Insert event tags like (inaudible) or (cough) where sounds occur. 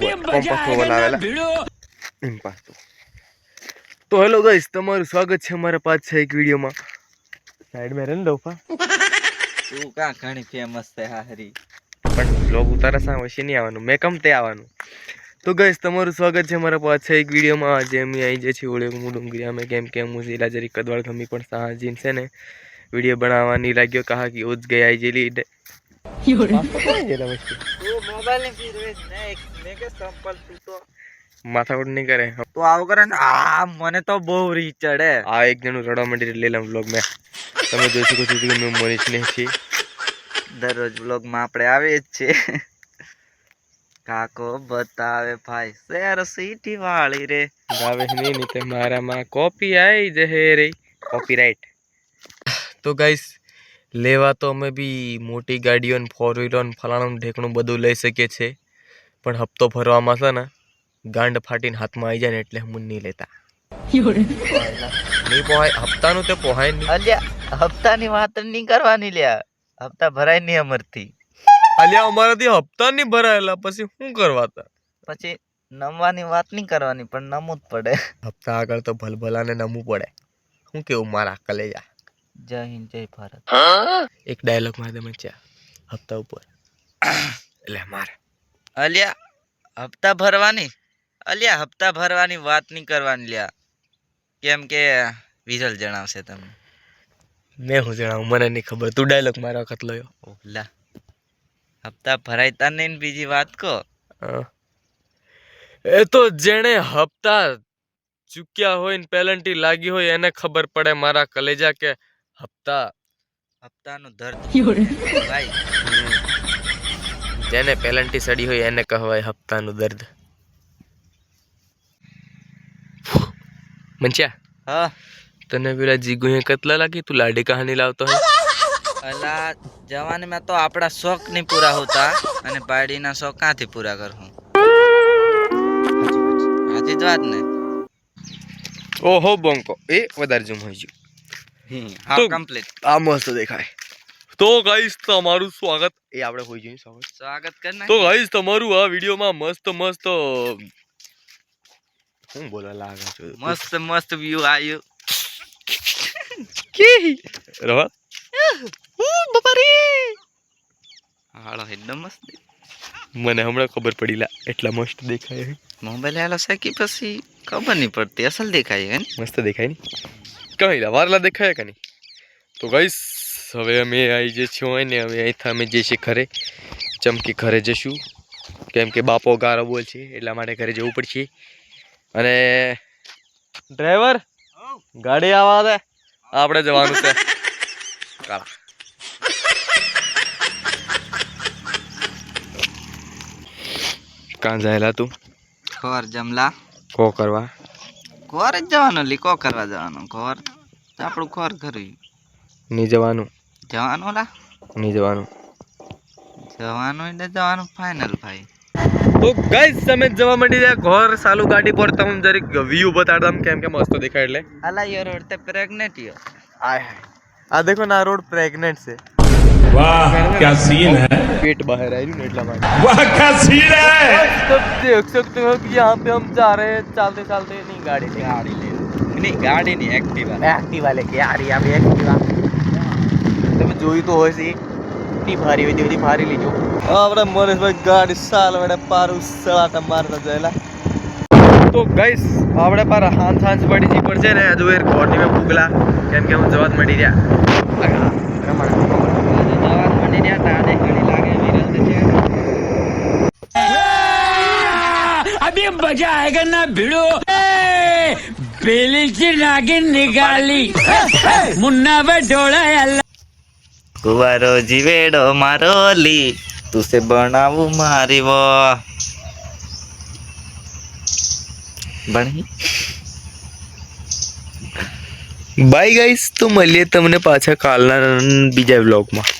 કોમ્પાસમાં બનાવેલા ઇમ્પાસ તો hello guys તમારું સ્વાગત છે અમારા પાછા એક વિડીયોમાં. સાઈડ મેં રન દઉં તું કા ઘણી ફેમસ છે હારી પણ બ્લોગ ઉતારા સામે વચ્ચે નહીં આવવાનું. મેં કમ તે આવવાનું. તો ગાઈસ તમારું સ્વાગત છે અમારા પાછા એક વિડીયોમાં. આજે અમે આવી જાય છીએ ઓળે ડુંગરી અમે કેમ કેમ હું શીલા જરી કદવાળ ગમી પણ સાહજીન છે ને. વીડિયો બનાવવાની લાગ્યો કહા કે ઉજ ગઈ આવી જેલી. માથાકૂટ નહીં કરે. તો આવું કરે ને આ મને તો બહુ રીચ ચડે. આ એક જણું રડવા માંડી લઈ લઉં બ્લોગ મેં. તમે જોઈ શકો છો કે મેં મનીષ ને છીએ દરરોજ બ્લોગમાં આપણે આવીએ જ છે કાકો બતાવે ભાઈ શેર સીટી વાળી રે. ગાવે નહીં નહીં મારામાં કોપી આવી જહે રે. કોપીરાઇટ તો ગાઈસ લેવા તો અમે બી મોટી ગાડીઓ ને ફોર વ્હીલર ને ફલાણું ઢેકણું બધું લઈ શકીએ છીએ. પણ હપ્તો ભરવામાં છે ને ગાંડ ફાટીને હાથમાં આવી જાય ને એટલે હું નહીં લેતા. નહીં પોહાય હપ્તાનું તે પોહાય નહીં. અલ્યા હપ્તાની વાત નહીં કરવાની લ્યા. હપ્તા ભરાય નહીં અમરથી. અલ્યા અમારાથી હપ્તા નહીં ભરાયેલા પછી શું કરવા તા પછી નમવાની વાત નહીં કરવાની પણ નમવું જ પડે. હપ્તા આગળ તો ભલભલાને નમવું પડે. શું કેવું મારા કલેજા જય હિન્દ જય ભારત. એક ડાયલોગ મારે તમે ચા હપ્તા ઉપર. એટલે મારે. અલ્યા હપ્તા ભરવાની? અલ્યા હપ્તા ભરવાની વાત નહીં કરવાની લ્યા. કેમ કે વિરલ જણાવશે તમને. મેં હું જણાવું? મને નહીં ખબર. તું ડાયલોગ મારા વખત લયો. ઓલા હપ્તા ભરાયતા નહીં ને બીજી વાત કહો એ તો જેણે હપ્તા ચૂક્યા હોય ને પેલન્ટી લાગી હોય એને ખબર પડે મારા કલેજા કે હપ્તા. હપ્તાનો દર્દ ભાઈ (laughs) જેને પેલન્ટી સડી હોય એને કહેવાય હપ્તાનું દર્દ. મંચ્યા? હા. તને પેલા જીગુએ કેટલા લાગી? તું લાડી કહાની લાવતો હોય અલા જવાનીમાં તો આપણા શોખ નહીં પૂરા હોતા અને પાડીના શોખ ક્યાંથી પૂરા કરું સાચી જ વાત ને? ઓહો બોંકો. એ વધારે જુમ હોય હા તો- કમ્પ્લીટ આ મસ્ત દેખાય. તો ગાઈસ તમારું સ્વાગત. એ આપણે હોઈ જઈએ સ્વાગત સ્વાગત કરના તો ગાઈસ તમારું આ વિડીયોમાં મસ્ત મસ્ત હું બોલવા લાગે છે? મસ્ત મસ્ત વ્યૂ આવ્યું રવા? હાલો એકદમ મસ્ત. મને હમણાં ખબર પડી લા એટલા મસ્ત દેખાય છે. મોબાઈલ હાલો સાકી પછી ખબર નહીં પડતી અસલ દેખાય હે મસ્ત દેખાય ને? કઈ લા વારલા દેખાય કે નહીં? તો ગઈશ હવે અમે આવી જે છીએ હોય ને હવે અહીંથી અમે છીએ ઘરે ચમકી ઘરે જશું. કેમ કે બાપો ગારો બોલ છે એટલા માટે ઘરે જવું પડશે. અને ડ્રાઈવર ગાડી આવા દે. આપણે જવાનું છે. કાળા કાં જાયેલા તું? ખબર જમલા. કો કરવા. ખોર જ જવાનું લીકો કરવા જવાનું ખોર આપણું ખોર કર્યું નહીં જવાનું જવાનું ઓલા નહીં જવાનું જવાનું એટલે જવાનું ફાઇનલ ભાઈ તો ગાઈસ તમે જવા માંડી જાય ઘર સાલું ગાડી પર તમે જરીક વ્યૂ બતાડતા કેમ કે મસ્ત દેખાય એટલે અલા યો રોડ તે પ્રેગ્નેટ યો આય આ દેખો ના રોડ પ્રેગ્નેન્ટ છે वाह क्या सीन है पेट बाहर आ रही है એટલા માટે वाह क्या सीन है तो देख सकते हो कि यहाँ पे हम जा रहे हैं चलते चलते नहीं गाड़ी ले ગાડી લે નહીં ગાડી નહીં એક્ટિવા એક્ટિવા લે કે યાર યા બે એક્ટિવા તમે જોયું તો હોય છે એટલી ભારી હોય તેવી ભારી લીજો આપણે મનીષભાઈ ગાડી સાલ વડે પારું સળાટા મારતા જયેલા તો ગાઈસ આપણે પાર હાંજ હાંજ પડી જી પડશે ને હજુ એ ઘોરની મેં ફૂગલા કેમ કે હું જવાત મળી રહ્યા જવાન મળી રહ્યા તાને ઘણી લાગે વિરલ તો છે अभी मजा आएगा ना भिड़ो પેલી નાગીન નીકાળી મુન્ના બઢોળા કુવારો જીવેડો મારો લી. તુસે બનાવું મારી વો. ભણી. બાય ગાઈસ તો મળીએ તમને પાછા કાલના બીજા વ્લોગમાં